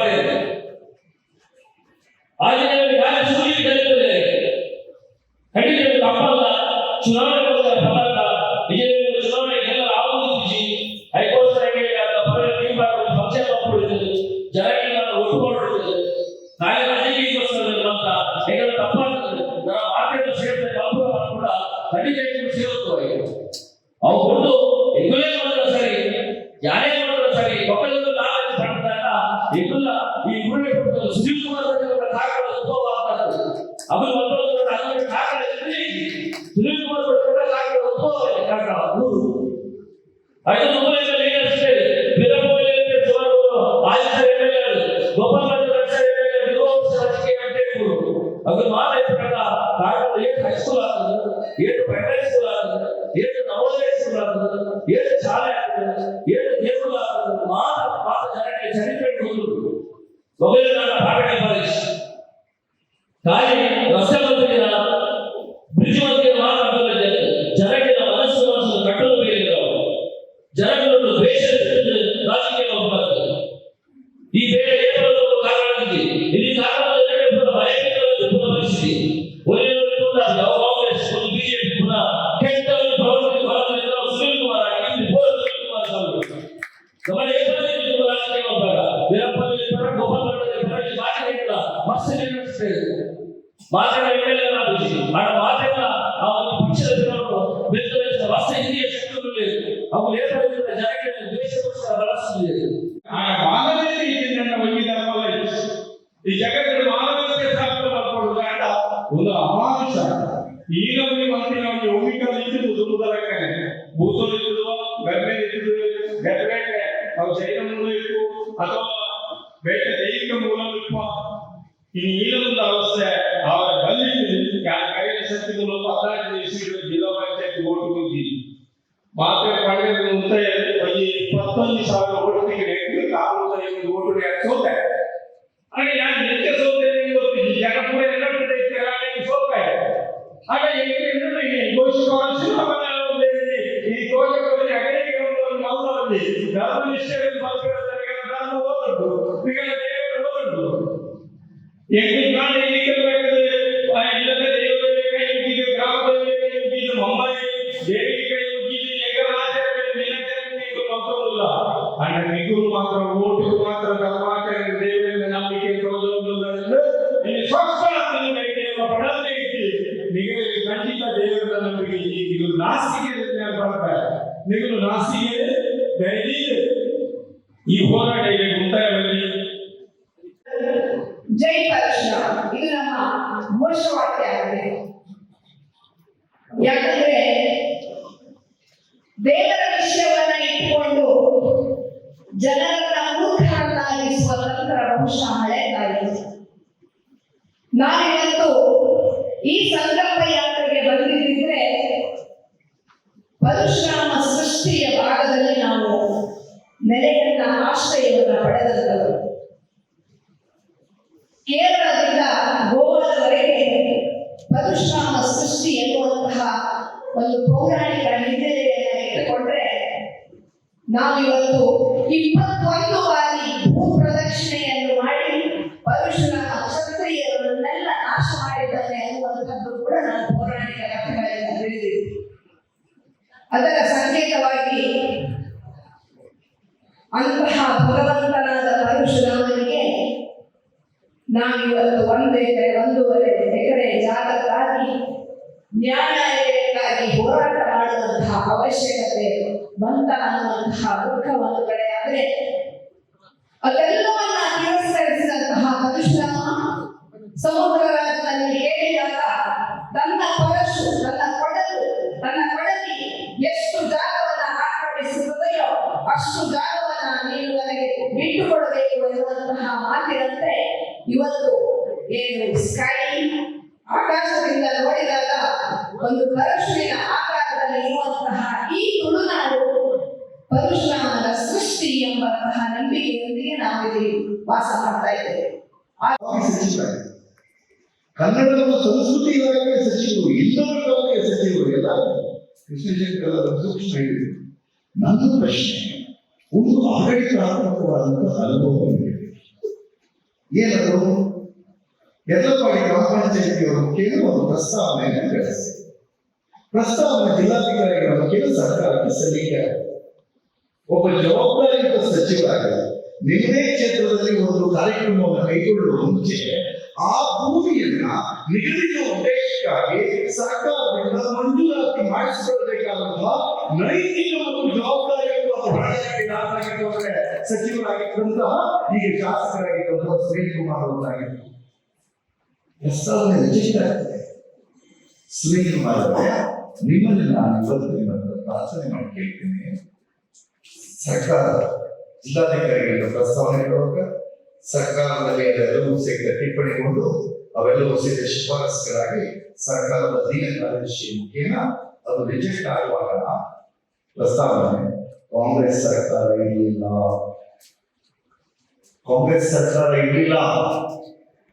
ಮಾಡಿದ್ದಾರೆ ಆ ದಿನದಲ್ಲಿ ಯಾರು ಸುಳಿ ಕಲಿತದೆ ಖಂಡಿತ ತಪ್ಪಲ್ಲ. ಚುನಾವಣೆ ಬಂದ ಪದಾರ್ಥ ವಿಜಯನಗರ ಚುನಾವಣೆ ಎಲ್ಲ ಆವರಿಸಿ ಹೈಕೋರ್ಟ್ ನಾನು ಸೇರಿದ ಕಲ್ಪನೆ ಕೂಡ ಖಂಡಿತ ಸೇರುತ್ತವೆ ಅವು ಕೊಟ್ಟು ಮಾಡಿದ್ರೆ ಸರಿ, ಯಾರೇ ಮಾಡಿದ್ರೆ ಸರಿ ಮಕ್ಕಳನ್ನು ನಾವೇ ಪಡ್ದಾಗ ಹೆಗ್ಗುಲ್ಲ ಈ ಗುರುವೆ ಕೊಟ್ಟು ಸುನೀಲ್ ಕುಮಾರ್ ಅವರ ಕಾಕಡ ಉದ್ಭವ ಆಗ್ತದೆ ಅವರು ಮಕ್ಕಳು ಅದನ್ನು ಕಾಕಡ ಸುನೀಲ್ ಕುಮಾರ್ ಅವರ ಕಾಕಡ ಉದ್ಭವ ಇದೆ ಕಾಕಡ ಊರು ಅದನ್ನು ಮೂಲೆಯಿಂದ ಲೀಡರ್ಸ್ಗೆ ವೀರಪ್ಪಯ್ಯ ಸುಮಾರು ಆದಿತ್ಯ ಎಮ್ಮೆಲ್ಲೆ ಗೋಪಾಲ ರಕ್ಷಾ ಎಮ್ಮೆಲ್ಲೆ ವಿರೋಧ ರಾಜಕೀಯ ಅಂತೇಳಿ ಅದು ಮಾತಾಡ ಪ್ರಕಾರ ಕಾರಣ ಏನು ಹೈಸ್ಕೂಲ್ ಆಗ್ತದೆ ಏನು ಪ್ರೈಮರಿ ಸ್ಕೂಲ್ ಆಗ್ತದೆ ಏನು ನವೋದಯ ಸ್ಕೂಲ್ ಆಗ್ತದೆ ಏನು ಶಾಲೆ ಆಗ್ತದೆ ಏನು ಮೊಬೈಲ್ ನನ್ನ ಭಾಗಡೆ ಬಾರಿಸಿ ಖಾಲಿ ರಸ್ತೆ ಬದಿಗಿನ ಬ್ರಿಡ್ಜ್ ಮಧ್ಯೆ ಮಾತ್ರ ಜನಕ್ಕೆ ಮನಸ್ಸು ಮನಸ್ಸು ಕಟ್ಟಲು ಬೇಕಿಲ್ಲ ಜನಗಳನ್ನು ದ್ವೇಷ ರಾಜಕೀಯ ಹೋಗ್ಬಾರ್ದು ಈ ಬೇರೆ ಏಪ್ರಿಲ್ ಕಾರಣಕ್ಕೆ ಇಲ್ಲಿ ಕಾರಣದ ಭಯ ಪರಿಸ್ಥಿತಿ ಮಾತಾಡಿಲ್ಲ ಮಸ್ತ್ ನಡೆಸ್ತೇವೆ ಮಾತಾಡಿಲ್ಲ ನಾವು ಆಡ ಮಾತೆಲ್ಲ ಆ ಒಂದು ಪಕ್ಷದ ಜನರು ಬೆಂಬಲಿಸಿದ ಹೊಸ ಹಿರಿಯ ಶಕ್ತಿಗಳು ಅವು ಏರ್ಪಡಿಸಿದ ಜನಕ್ಕೆ ದ್ವೇಷಗೋಸ್ಕರ ಬಳಸುತ್ತಿದೆ ಆ ಮಾನವೀಯತೆ ಇದನ್ನ ಒಯ್ಯಿದಾರಲ್ಲ ಈ ಜಗತ್ತಿನ ಮಾನವೀಯತೆ ಸ್ಥಾಪನೆ ಮಾಡ್ಕೊಂಡು ಕಾರಣ ಒಂದು ಅಮಾನುಷ ಈಗ ಒಂದು ಮಂತ್ರಿ ನಮಗೆ ಒಮ್ಮಿಕಲ್ ಇದ್ದು ದುರ್ಬಲಕ್ಕೆ ಕೈಯಲ್ಲಿ ಶಕ್ತಿ ಮೂಲಕ ಹದಿನಾಲ್ಕು ಇಸ್ವಿಗಳು ಜಿಲ್ಲಾ ಪಂಚಾಯತ್ ಓಟು ಹೋಗಿ ಮಾತ್ರ ಪಡೆದ ಮುಂದೆ ಈ ಇಪ್ಪತ್ತೊಂದು ಸಾವಿರ ಓಟಿಗೆ ಕಾನೂನು ಐವತ್ತು ಓಟು ಯಾಕೆ ಸೋತೆ ಹಾಗೆ ಯಾಕೆ ನಿತ್ಯ ಸೋತೇನೆ ಇವತ್ತು ಈ ಜನ ಪೂರ ಎಲ್ಲ ಕಡೆ ಇರ್ತೀರ ಹಾಗೆ ಸೋತೆ ಹಾಗೆ ಹೆಂಗೆ ಅಂದ್ರೆ ಈ ಘೋಷಿತ ಈ ಘೋಷಕರಲ್ಲಿ ಅಗಲಿಕೆಗಳನ್ನು ಮೌನದಲ್ಲಿ ಧರ್ಮನಿಷ್ಠೆಯಲ್ಲಿ ಮಲ್ಕೊಳ್ಳೋದರಿಗೆ ಧರ್ಮ ಹೋಗಟ್ಟು ಈಗೆಲ್ಲ ದೇವರು ಹೋಗಟ್ಟು ಎಂಟು ಕಾಲ ದೇವಿಗೆ ಕೈ ಮುಗಿದು ಯಗರಾಚಾರ್ಯ ದಿನಚರಣೆ ಮಕ್ಕಳಿಲ್ಲ ಅಣ್ಣ ನಿಗುರು ಮಾತ್ರ ಓಟು ಮಾತ್ರ ಧರ್ಮಾಚರಣೆ ದೇವರಿಂದ ನಂಬಿಕೆ ಪ್ರಯೋಜನವಿಲ್ಲ ಇಲ್ಲಿ ಸ್ವಸ್ಥ ದೇವ ಪಡದೆ ಇಟ್ಟು ನಿಗಲಿ ಖಂಡಿತ ದೇವರ ನಂಬಿಕೆ ಇದು ನಾಸಿಗೆ ಬರ್ತಾರೆ ನಿಗಲು ನಾಸಿಗೆ ದಯವಿಟ್ಟು ಈ ಹೋರಾಟ ಇಲ್ಲಿ ಮುಕ್ತಾಯದಲ್ಲಿ ಜೈ ಪರಶುರಾಮ ಇದು ನಮ್ಮ ಘೋಷವಾಕ್ಯ ಆಗಿದೆ ಯಾಕಂದ್ರೆ ದೇವರ ವಿಷಯವನ್ನ ಇಟ್ಕೊಂಡು ಜನರನ್ನ ಮೂರ್ಖರನ್ನಾಗಿ ಸ್ವತಂತ್ರ ಬಹುಶಃ ಹಳೆಯದಾಗಿ ನಾವಿವತ್ತು ಈ ಸಂಕಲ್ಪ ಯಾತ್ರೆಗೆ ಬಂದಿದ್ದರೆ ಪರಶುರಾಮ ಸೃಷ್ಟಿಯ ಭಾಗದಲ್ಲಿ ನಾವು ನೆಲೆಯನ್ನ, ಆಶ್ರಯವನ್ನು ಪಡೆದಂತವರು ಕೇರಳದಿಂದ ಗೋವಾದವರೆಗೆ ಪರಶುರಾಮ ಸೃಷ್ಟಿ ಎನ್ನುವಂತಹ ಒಂದು ಪೌರಾಣಿಕ ಹಿನ್ನೆಲೆಯನ್ನ ನಾವಿವತ್ತು ಇಪ್ಪತ್ತೊಂದು ಬಾರಿ ಭೂ ಪ್ರದಕ್ಷಿಣೆಯನ್ನು ಮಾಡಿ ಪರುಷನ ಕ್ಷತ್ರಿಯರನ್ನೆಲ್ಲ ನಾಶ ಮಾಡಿದ್ದಾನೆ ಅನ್ನುವಂಥದ್ದು ಕೂಡ ನಾವು ಪೌರಾಣಿಕ ಕಥೆಗಳಿಂದ ತಿಳಿದಿದೆ ಅದರ ಸಂಕೇತವಾಗಿ ಅಂತಹ ಭಗವಂತನಾದ ಪರಶುರಾಮನಿಗೆ ನಾವಿವತ್ತು ಒಂದು ಎಕರೆ, ಒಂದೂವರೆ ಎಕರೆ ಜಾಗಕ್ಕಾಗಿ, ನ್ಯಾಯಾಲಯಕ್ಕಾಗಿ ಹೋರಾಟ ಮಾಡುವಂತಹ ಅವಶ್ಯಕತೆ ಬಂತ ಅನ್ನುವಂತಹ ದುಃಖ ಒಂದು ಕಡೆ ಆದ್ರೆ ಅದೆಲ್ಲವನ್ನ ತಿರಸ್ಕರಿಸಿದಂತಹ ಪರಶುರಾಮ ಸಮುದ್ರ ರಾಜನಲ್ಲಿ ಹೇಳಿದಾಗ ತನ್ನ ಪರಶು ತನ್ನ ಕೊಡಲು ತನ್ನ ಕೊಡಲಿ ಎಷ್ಟು ಜಾಗವನ್ನ ಆಕ್ರಮಿಸುತ್ತದೆಯೋ ಅಷ್ಟು ಜಾಗವನ್ನ ನೀನು ನನಗೆ ಬಿಟ್ಟುಕೊಡಬೇಕು ಎನ್ನುವಂತಹ ಮಾತಿನಂತೆ ಇವತ್ತು ಏನು ಸ್ಕೈ ಆಕಾಶದಿಂದ ನೋಡಿದಾಗ ಒಂದು ಪರಶುವಿನ ಆಕಾರದಲ್ಲಿ ಇರುವಂತಹ ಈ ತುಳುನಾಡು ಪರಶುರಾಮನ ಸೃಷ್ಟಿ ಎಂಬಂತಹ ನಂಬಿಕೆಯೊಂದಿಗೆ ನಾವು ಇಲ್ಲಿ ವಾಸ ಮಾಡ್ತಾ ಇದ್ದೇವೆ. ಕನ್ನಡದ ಸಂಸ್ಕೃತಿ ಇಲಾಖೆ ಸಚಿವರು ಇಲಾಖೆ ಸಚಿವರು ಎಲ್ಲ ಕೃಷ್ಣಶಂಕರ ಸೂಕ್ಷ್ಮ ಇದೆ ನನ್ನ ಪ್ರಶ್ನೆ, ಒಂದು ಆಡಳಿತಾತ್ಮಕವಾದಂತಹ ಅನುಭವ ಇದೆ ಏನದು ಯಲ್ಲಪ್ಪಾಡಿ ಗ್ರಾಮ ಪಂಚಾಯತಿಯವರು ಕೇಳುವ ಒಂದು ಪ್ರಸ್ತಾವನೆಯನ್ನು ಕಳಿಸಿ ಪ್ರಸ್ತಾವನೆ ಜಿಲ್ಲಾಧಿಕಾರಿಗಳ ಮುಖ್ಯ ಸರ್ಕಾರಕ್ಕೆ ಸಲ್ಲಿಕೆ. ಒಬ್ಬ ಜವಾಬ್ದಾರಿಯುತ ಸಚಿವರಾಗಿ ನಿಮ್ಮದೇ ಕ್ಷೇತ್ರದಲ್ಲಿ ಒಂದು ಕಾರ್ಯಕ್ರಮವನ್ನು ಕೈಗೊಳ್ಳುವ ಮುಂಚೆ ಆ ಭೂಮಿಯನ್ನ ನಿಗದಿತ ಉದ್ದೇಶಕ್ಕಾಗಿ ಸರ್ಕಾರದಿಂದ ಮಂಜೂರಾತಿ ಮಾಡಿಸಿಕೊಳ್ಳಬೇಕಾದಂತಹ ನೈತಿಕ ಮತ್ತು ಜವಾಬ್ದಾರಿಯುತ ಸಚಿವರಾಗಿದ್ದಂತಹ ಈಗ ಶಾಸಕರಾಗಿದ್ದಂತಹ Suresh Kumar ಅವರಾಗಿದ್ದರು ಪ್ರಸ್ತಾವನೆ ರಿಜಿಸ್ಟ್ ಆಗ್ತದೆ ಸುರೇಶ್ ಕುಮಾರ್ ಅವರೇ ನಿಮ್ಮಲ್ಲಿ ನಾನು ಇವತ್ತು ನಿಮ್ಮ ಹತ್ರ ಪ್ರಾರ್ಥನೆ ಮಾಡಿ ಕೇಳ್ತೀನಿ ಸರ್ಕಾರ ಜಿಲ್ಲಾಧಿಕಾರಿಗಳ ಪ್ರಸ್ತಾವನೆ ಕೊಡುವಾಗ ಸರ್ಕಾರದಲ್ಲಿ ಅದೆಲ್ಲವೂ ಸಹಿತ ಟಿಪ್ಪಣಿಗೊಂಡು ಅವೆಲ್ಲವೂ ಸಹಿತ ಶಿಫಾರಸುಗಳಾಗಿ ಸರ್ಕಾರದ ಅಧೀನ ಕಾರ್ಯದರ್ಶಿ ಮುಖೇನ ಅದು ರಿಜೆಕ್ಟ್ ಆಗುವಾಗ ಪ್ರಸ್ತಾವನೆ ಕಾಂಗ್ರೆಸ್ ಸರ್ಕಾರ ಇರಲಿಲ್ಲ ಕಾಂಗ್ರೆಸ್ ಸರ್ಕಾರ ಇರಲಿಲ್ಲ